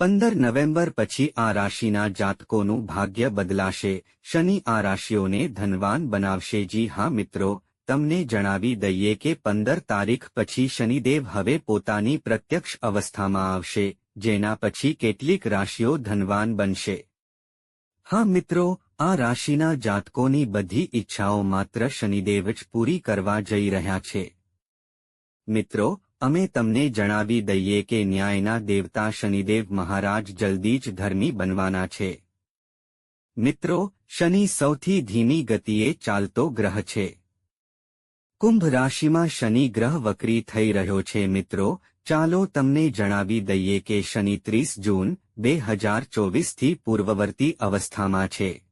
પંદર નવેમ્બર પછી આ રાશિના જાતકોનું ભાગ્ય બદલાશે. શનિ આ રાશિઓને ધનવાન બનાવશે. જી હા મિત્રો, તમને જણાવી દઈએ કે પંદર તારીખ પછી શનિદેવ હવે પોતાની પ્રત્યક્ષ અવસ્થામાં આવશે, જેના પછી કેટલીક રાશિઓ ધનવાન બનશે. હા મિત્રો, આ રાશિના જાતકોની બધી ઈચ્છાઓ માત્ર શનિદેવ જ પૂરી કરવા જઈ રહ્યા છે. મિત્રો અમે તમને જણાવી દઈએ કે ન્યાયના દેવતા શનિદેવ મહારાજ જલ્દી જ ધર્મી બનવાના છે. મિત્રો, શનિ સૌથી ધીમી ગતિએ ચાલતો ગ્રહ છે. કુંભ રાશિમાં શનિ ગ્રહ વક્રી થઈ રહ્યો છે મિત્રો, ચાલો તમને જણાવી દઈએ કે શનિ ત્રીસ જૂન, બે હજાર ચોવીસથી પૂર્વવર્તી અવસ્થામાં છે.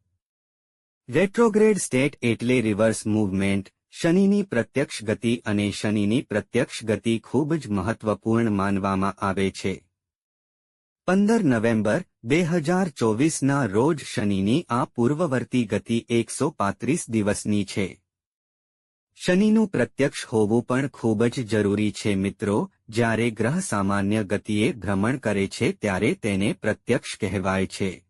રેટ્રોગ્રેડ સ્ટેટ એટલે રિવર્સ મૂવમેન્ટ શનિની પ્રત્યક્ષ ગતિ અને શનિની પ્રત્યક્ષ ગતિ ખૂબ જ મહત્વપૂર્ણ માનવામાં આવે છે. પંદર નવેમ્બર બે હજાર ચોવીસના રોજ શનિની આ પૂર્વવર્તી ગતિ એકસો પાંત્રીસ દિવસની છે. શનિનું પ્રત્યક્ષ હોવું પણ ખૂબ જ જરૂરી છે મિત્રો, જ્યારે ગ્રહ સામાન્ય ગતિએ ભ્રમણ કરે છે ત્યારે તેને પ્રત્યક્ષ કહેવાય છે.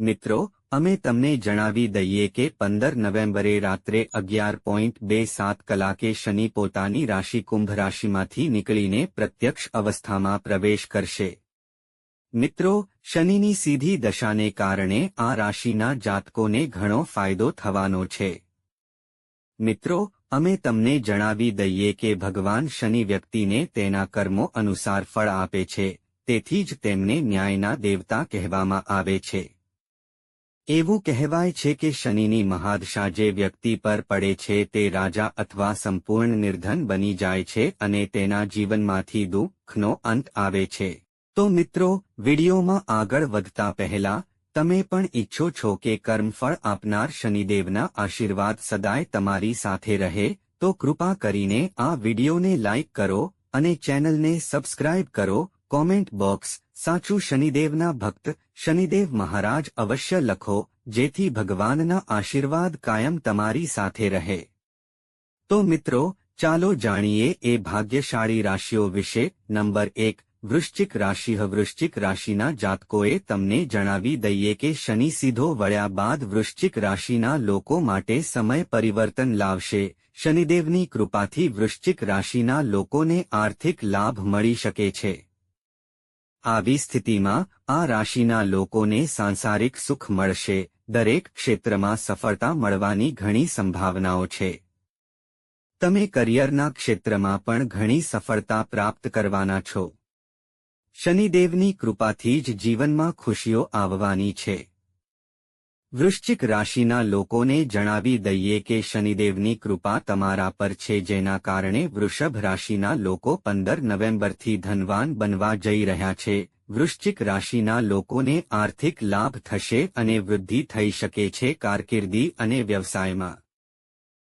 મિત્રો અમે તમને જણાવી દઈએ કે પંદર નવેમ્બરે રાત્રે અગિયાર પોઈન્ટ બે સાત કલાકે શનિ પોતાની રાશિ કુંભ રાશિમાંથી નીકળીને પ્રત્યક્ષ અવસ્થામાં પ્રવેશ કરશે. મિત્રો, શનિની સીધી દશાને કારણે આ રાશિના જાતકોને ઘણો ફાયદો થવાનો છે. મિત્રો, અમે તમને જણાવી દઈએ કે ભગવાન શનિ વ્યક્તિને તેના કર્મો અનુસાર ફળ આપે છે, તેથી જ તેમને ન્યાયના દેવતા કહેવામાં આવે છે. એવું કહેવાય છે કે શનિની મહાદશા જે વ્યક્તિ પર પડે છે તે રાજા અથવા સંપૂર્ણ નિર્ધન બની જાય છે અને તેના જીવનમાંથી દુઃખનો અંત આવે છે. તો મિત્રો, વિડીયોમાં આગળ વધતા પહેલા, તમે પણ ઈચ્છો છો કે કર્મફળ આપનાર શનિદેવના આશીર્વાદ સદાય તમારી સાથે રહે, તો કૃપા કરીને આ વિડીયોને લાઇક કરો અને ચેનલને સબસ્ક્રાઇબ કરો, કોમેન્ટ બોક્સ સાચું શનિદેવના ભક્ત, શનિદેવ મહારાજ અવશ્ય લખો, જેથી ભગવાનના આશીર્વાદ કાયમ તમારી સાથે રહે. તો મિત્રો, ચાલો જાણીએ એ ભાગ્યશાળી રાશિઓ વિશે. નંબર એક, વૃશ્ચિક રાશિ. વૃશ્ચિક રાશિના જાતકોએ તમને જણાવી દઈએ કે શનિ સીધો વળ્યા બાદ વૃશ્ચિક રાશિના લોકો માટે સમય પરિવર્તન લાવશે. શનિદેવની કૃપાથી વૃશ્ચિક રાશિના લોકોને આર્થિક લાભ મળી શકે છે. આવી સ્થિતિમાં આ રાશિના લોકોને સાંસારિક સુખ મળશે, દરેક ક્ષેત્રમાં સફળતા મળવાની ઘણી સંભાવનાઓ છે. તમે કરિયરના ક્ષેત્રમાં પણ ઘણી સફળતા પ્રાપ્ત કરવાના છો. શનિદેવની કૃપાથી જ જીવનમાં ખુશીઓ આવવાની છે. વૃશ્ચિક રાશિના લોકોને જણાવી દઈએ કે શનિદેવની કૃપા તમારા પર છે, જેના કારણે વૃષભ રાશિના લોકો પંદર નવેમ્બરથી ધનવાન બનવા જઈ રહ્યા છે. વૃશ્ચિક રાશિના લોકોને આર્થિક લાભ થશે અને વૃદ્ધિ થઈ શકે છે કારકિર્દી અને વ્યવસાયમાં.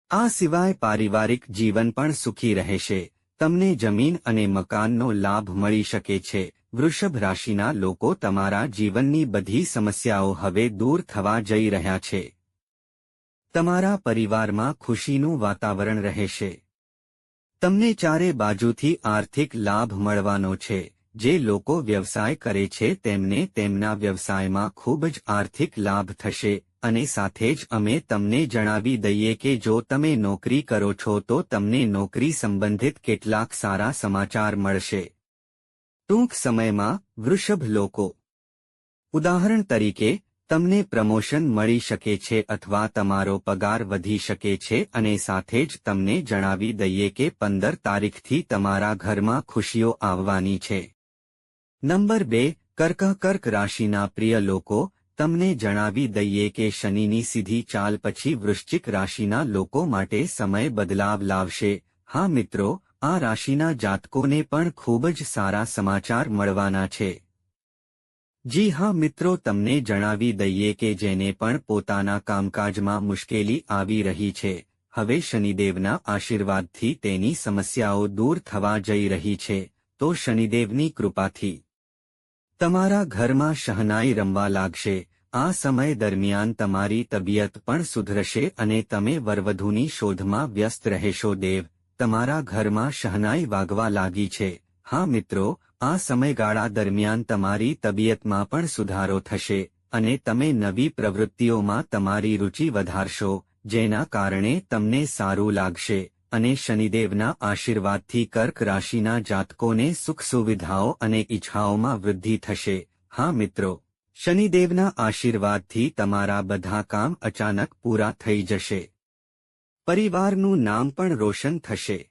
આ સિવાય પારિવારિક જીવન પણ સુખી રહેશે. તમને જમીન અને મકાનનો લાભ મળી શકે છે. વૃષભ રાશિના લોકો તમારા જીવનની બધી સમસ્યાઓ હવે દૂર થવા જઈ રહ્યા છે. તમારા પરિવારમાં ખુશીનું વાતાવરણ રહેશે. તમને ચારે બાજુથી આર્થિક લાભ મળવાનો છે. જે લોકો વ્યવસાય કરે છે તેમને તેમના વ્યવસાયમાં ખૂબ જ આર્થિક લાભ થશે અને સાથે જ અમે તમને જણાવી દઈએ કે જો તમે નોકરી કરો છો તો તમને નોકરી સંબંધિત કેટલાક સારા સમાચાર મળશે. ટૂંક સમયમાં વૃષભ લોકો. ઉદાહરણ તરીકે, તમને પ્રમોશન મળી શકે છે અથવા તમારો પગાર વધી શકે છે અને સાથે જ તમને જણાવી દઈએ કે પંદર તારીખથી તમારા ઘરમાં ખુશીઓ આવવાની છે. નંબર બે કર્ક કર્ક રાશિના પ્રિય લોકો, તમને જણાવી દઈએ કે શનિની સીધી ચાલ પછી વૃશ્ચિક રાશિના લોકો માટે સમય બદલાવ લાવશે. હા મિત્રો આ રાશિના જાતકોને પણ ખૂબ જ સારા સમાચાર મળવાના છે. જી હા, મિત્રો, તમને જણાવી દઈએ કે જેને પણ પોતાના કામકાજમાં મુશ્કેલી આવી રહી છે, હવે શનિદેવના આશીર્વાદથી તેની સમસ્યાઓ દૂર થવા જઈ રહી છે, તો શનિદેવની કૃપાથી. તમારા ઘરમાં શહનાઈ રમવા લાગશે, આ સમય દરમિયાન તમારી તબિયત પણ સુધરશે અને તમે વરવધુની શોધમાં વ્યસ્ત રહેશો, દેવ. તમારા ઘરમાં શહનાઈ વાગવા લાગી છે. હા મિત્રો, આ સમયગાળા દરમિયાન તમારી તબિયતમાં પણ સુધારો થશે અને તમે નવી પ્રવૃત્તિઓમાં તમારી રુચિ વધારશો, જેના કારણે તમને સારું લાગશે અને શનિદેવના આશીર્વાદથી કર્ક રાશિના જાતકોને સુખ સુવિધાઓ અને ઈચ્છાઓમાં વૃદ્ધિ થશે. હા મિત્રો, શનિદેવના આશીર્વાદથી તમારા બધા કામ અચાનક પૂરા થઈ જશે. પરિવારનું નામ પણ રોશન થશે.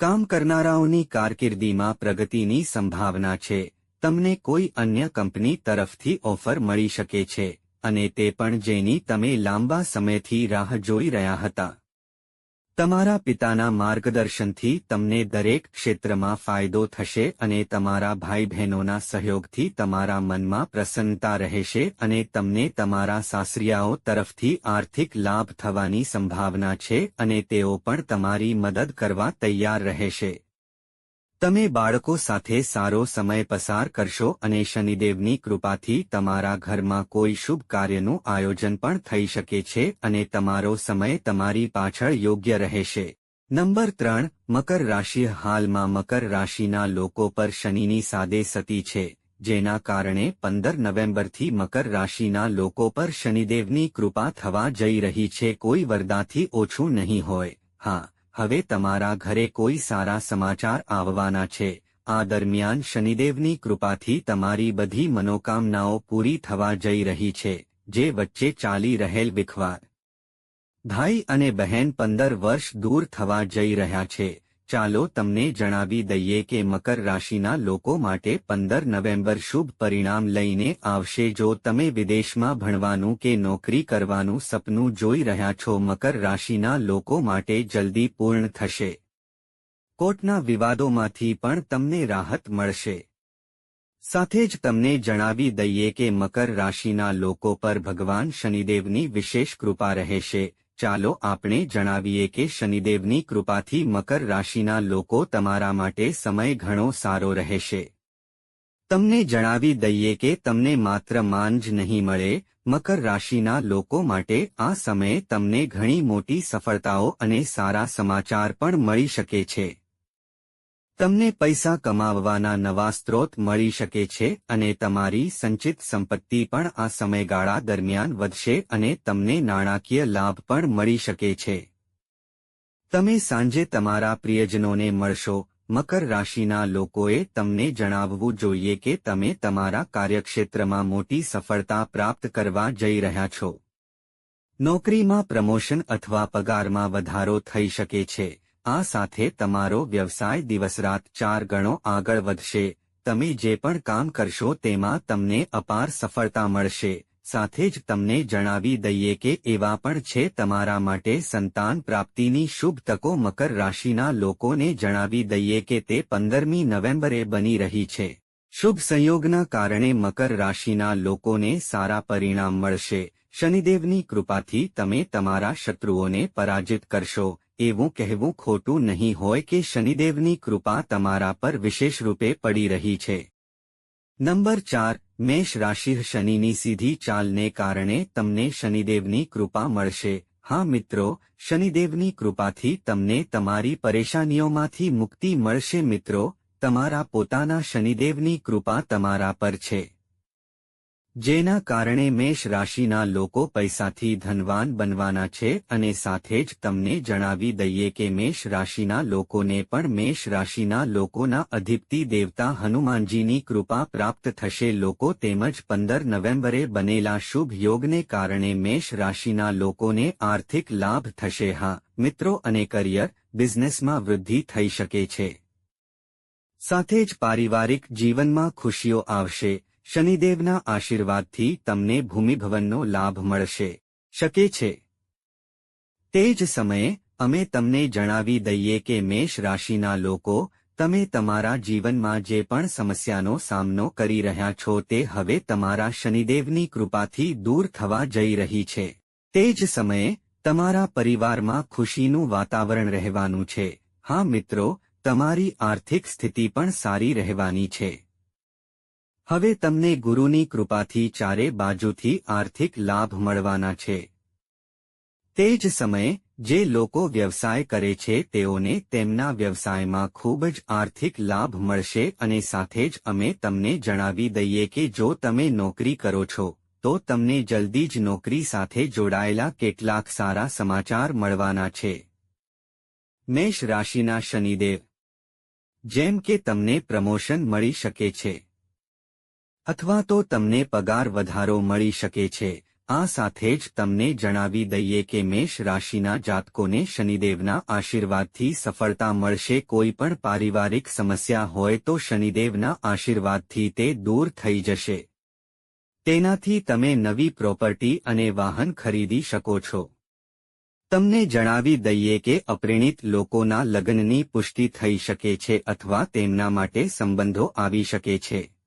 કામ કરનારાઓની કારકિર્દીમાં પ્રગતિની સંભાવના છે. તમને કોઈ અન્ય કંપની તરફથી ઓફર મળી શકે છે, અને તે પણ જેની તમે લાંબા સમયથી રાહ જોઈ રહ્યા હતા. તમારા પિતાના માર્ગદર્શનથી તમને દરેક ક્ષેત્રમાં ફાયદો થશે અને તમારા ભાઈ બહેનોના સહયોગથી તમારા મનમાં પ્રસન્નતા રહેશે અને તમને તમારા સાસરિયાઓ તરફથી આર્થિક લાભ થવાની સંભાવના છે અને તેઓ પણ તમારી મદદ કરવા તૈયાર રહેશે. તમે બાળકો સાથે સારો સમય પસાર કરશો અને શનિદેવની કૃપાથી તમારા ઘરમાં કોઈ શુભ કાર્યનું આયોજન પણ થઈ શકે છે અને તમારો સમય તમારી પાછળ યોગ્ય રહેશે. નંબર ત્રણ, મકર રાશિ હાલમાં મકર રાશિના લોકો પર શનિની સાદે સતી છે, જેના કારણે પંદર નવેમ્બરથી મકર રાશિના લોકો પર શનિદેવની કૃપા થવા જઈ રહી છે. કોઈ વરદાથી ઓછું નહીં હોય. હા હવે તમારા ઘરે કોઈ સારા સમાચાર આવવાના છે. આ દરમિયાન શનિદેવની કૃપાથી તમારી બધી મનોકામનાઓ પૂરી થવા જઈ રહી છે, જે વચ્ચે ચાલી રહેલ વિખવાર ભાઈ અને બહેન પંદર વર્ષ દૂર થવા જઈ રહ્યા છે. ચાલો તમને જણાવી દઈએ કે મકર રાશિના લોકો માટે પંદર નવેમ્બર શુભ પરિણામ લઈને આવશે. જો તમે વિદેશમાં ભણવાનું કે નોકરી કરવાનું સપનું જોઈ રહ્યા છો, મકર રાશિના લોકો માટે જલ્દી પૂર્ણ થશે. કોર્ટના વિવાદોમાંથી પણ તમને રાહત મળશે. સાથે જ તમને જણાવી દઈએ કે મકર રાશિના લોકો પર ભગવાન શનિદેવની વિશેષ કૃપા રહેશે. ચાલો આપણે જણાવીએ કે શનિદેવની કૃપાથી મકર રાશિના લોકો તમારા માટે સમય ઘણો સારો રહેશે. તમને જણાવી દઈએ કે તમને માત્ર માન જ નહીં મળે, મકર રાશિના લોકો માટે આ સમયે તમને ઘણી મોટી સફળતાઓ અને સારા સમાચાર પણ મળી શકે છે. તમને પૈસા કમાવવાના નવા સ્ત્રોત મળી શકે છે અને તમારી સંચિત સંપત્તિ પણ આ સમયગાળા દરમિયાન વધશે અને તમને નાણાકીય લાભ પણ મળી શકે છે. તમે સાંજે તમારા પ્રિયજનોને મળશો. મકર રાશિના લોકોએ તમને જણાવવું જોઈએ કે તમે તમારા કાર્યક્ષેત્રમાં મોટી સફળતા પ્રાપ્ત કરવા જઈ રહ્યા છો. નોકરીમાં પ્રમોશન અથવા પગારમાં વધારો થઈ શકે છે. આ સાથે તમારો વ્યવસાય દિવસરાત ચાર ગણો આગળ વધશે. તમે જે પણ કામ કરશો તેમાં તમને અપાર સફળતા મળશે. સાથે જ તમને જણાવી દઈએ કે એવા પણ છે તમારા માટે સંતાન પ્રાપ્તિની શુભ તકો મકર રાશિના લોકોને જણાવી દઈએ કે તે પંદરમી નવેમ્બરે બની રહી છે. શુભ સંયોગના કારણે મકર રાશિના લોકોને સારા પરિણામ મળશે. શનિદેવની કૃપાથી તમે તમારા શત્રુઓને પરાજિત કરશો. એવું કહેવું ખોટું નહીં હોય કે શનિદેવની કૃપા તમારા પર વિશેષ રૂપે પડી રહી છે. નંબર ચાર, મેષ રાશિ શનિની સીધી ચાલને કારણે તમને શનિદેવની કૃપા મળશે. હા મિત્રો, શનિદેવની કૃપાથી તમને તમારી પરેશાનીઓમાંથી મુક્તિ મળશે મિત્રો, તમારા પોતાના શનિદેવની કૃપા તમારા પર છે. જેના કારણે મેષ રાશિના લોકો પૈસાથી ધનવાન બનવાના છે અને સાથે જ તમને જણાવી દઈએ કે મેષ રાશિના લોકોને પણ મેષ રાશિના લોકોના અધિપતિ દેવતા હનુમાનજીની કૃપા પ્રાપ્ત થશે. લોકો તેમજ પંદર નવેમ્બરે બનેલા શુભ યોગને કારણે મેષ રાશિના લોકોને આર્થિક લાભ થશે. હા, મિત્રો અને કરિયર બિઝનેસમાં વૃદ્ધિ થઈ શકે છે. સાથે જ પારિવારિક જીવનમાં ખુશીઓ આવશે. શનિદેવના આશીર્વાદથી તમને ભૂમિભવનનો લાભ મળશે. શકે છે. તે જ સમયે, અમે તમને જણાવી દઈએ કે મેષ રાશિના લોકો, તમે તમારા જીવનમાં જે પણ સમસ્યાનો સામનો કરી રહ્યા છો તે હવે તમારા શનિદેવની કૃપાથી દૂર થવા જઈ રહી છે. તે જ સમયે, તમારા પરિવારમાં ખુશીનું વાતાવરણ રહેવાનું છે. હા મિત્રો, તમારી આર્થિક સ્થિતિ પણ સારી રહેવાની છે. હવે તમને ગુરુની કૃપાથી ચારે બાજુથી આર્થિક લાભ મળવાના છે. તે જ સમયે, જે લોકો વ્યવસાય કરે છે, તેઓને તેમના વ્યવસાયમાં ખૂબ જ આર્થિક લાભ મળશે અને સાથે જ અમે તમને જણાવી દઈએ કે જો તમે નોકરી કરો છો, તો તમને જલ્દી જ નોકરી સાથે જોડાયેલા કેટલાક સારા સમાચાર મળવાના છે. મેષ રાશિના શનિદેવ. જેમ કે તમને પ્રમોશન મળી શકે છે. અથવા તો તમને પગાર વધારો મળી શકે છે. આ સાથે જ તમને જણાવી દઈએ કે મેષ રાશિના જાતકોને શનિદેવના આશીર્વાદથી સફળતા મળશે. કોઈ પણ પારિવારિક સમસ્યા હોય તો શનિદેવના આશીર્વાદથી તે દૂર થઈ જશે. તેનાથી તમે નવી પ્રોપર્ટી અને વાહન ખરીદી શકો છો. તમને જણાવી દઈએ કે અપરિણિત લોકોના લગ્નની પુષ્ટિ થઈ શકે છે અથવા તેમના માટે સંબંધો આવી શકે છે.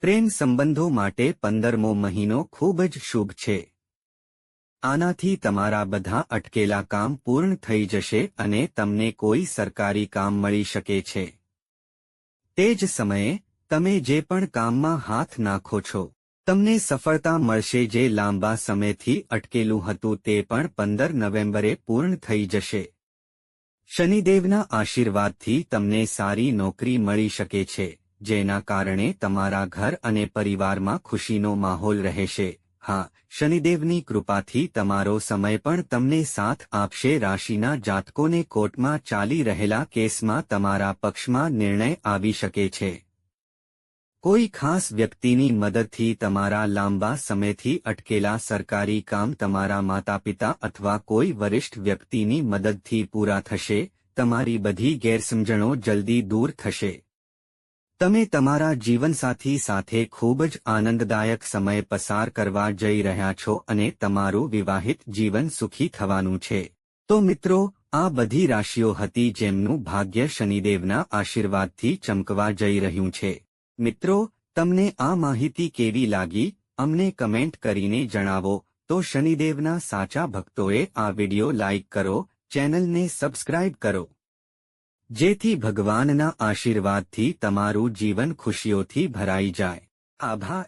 પ્રેમ સંબંધો માટે પંદરમો મહિનો ખૂબ જ શુભ છે. આનાથી તમારા બધા અટકેલા કામ પૂર્ણ થઈ જશે અને તમને કોઈ સરકારી કામ મળી શકે છે. તે જ સમયે, તમે જે પણ કામમાં હાથ નાખો છો, તમને સફળતા મળશે જે લાંબા સમયથી અટકેલું હતું તે પણ પંદર નવેમ્બરે પૂર્ણ થઈ જશે. શનિદેવના આશીર્વાદથી તમને સારી નોકરી મળી શકે છે. જેના કારણે તમારા ઘર અને પરિવારમાં ખુશીનો માહોલ રહેશે. હા, શનિદેવની કૃપાથી તમારો સમય પણ તમને સાથ આપશે. રાશિના જાતકોને કોર્ટમાં ચાલી રહેલા કેસમાં તમારા પક્ષમાં નિર્ણય આવી શકે છે. કોઈ ખાસ વ્યક્તિની મદદથી તમારા લાંબા સમયથી અટકેલા સરકારી કામ તમારા માતાપિતા અથવા કોઈ વરિષ્ઠ વ્યક્તિની મદદથી પૂરા થશે. તમારી બધી ગેરસમજણો જલ્દી દૂર થશે. તમે તમારા જીવનસાથી સાથે ખૂબ જ આનંદદાયક સમય પસાર કરવા જઈ રહ્યા છો અને તમારું વિવાહિત જીવન સુખી થવાનું છે. તો મિત્રો, આ બધી રાશિઓ હતી જેમનું ભાગ્ય શનિદેવના આશીર્વાદથી ચમકવા જઈ રહ્યું છે. મિત્રો, તમને આ માહિતી કેવી લાગી, અમને કમેન્ટ કરીને જણાવો. તો શનિદેવના સાચા ભક્તોએ આ વિડિયો લાઇક કરો, ચેનલને સબસ્ક્રાઇબ કરો. જેથી ભગવાનના આશીર્વાદથી તમારું જીવન ખુશીઓથી ભરાઈ જાય. આભાર.